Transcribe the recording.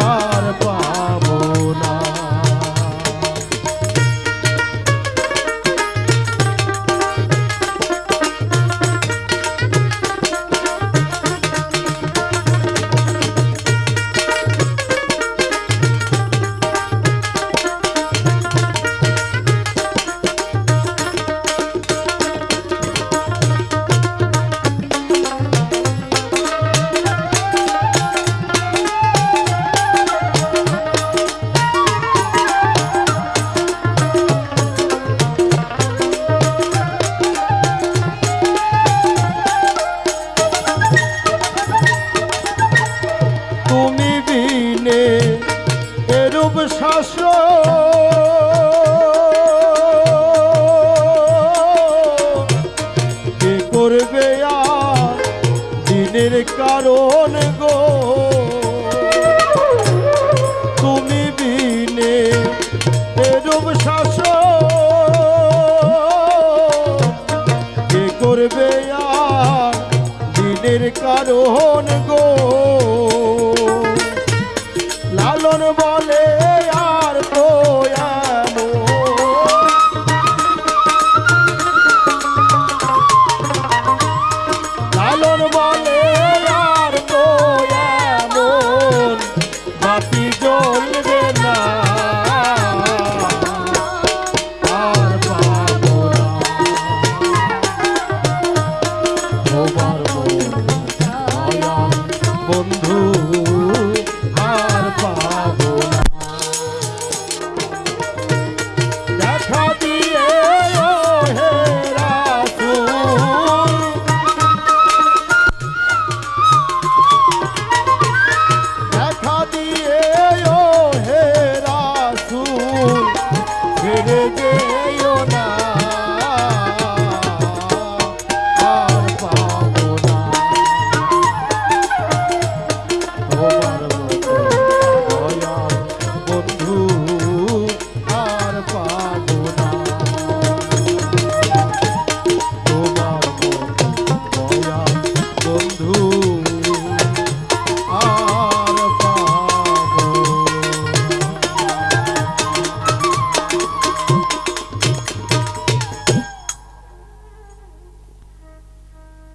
আর পাবো দিনের কারণ গো। তুমি বিনে এরূপ শাসন। কে করবে আর দিনের কারণ গো? লালন বল যেও না।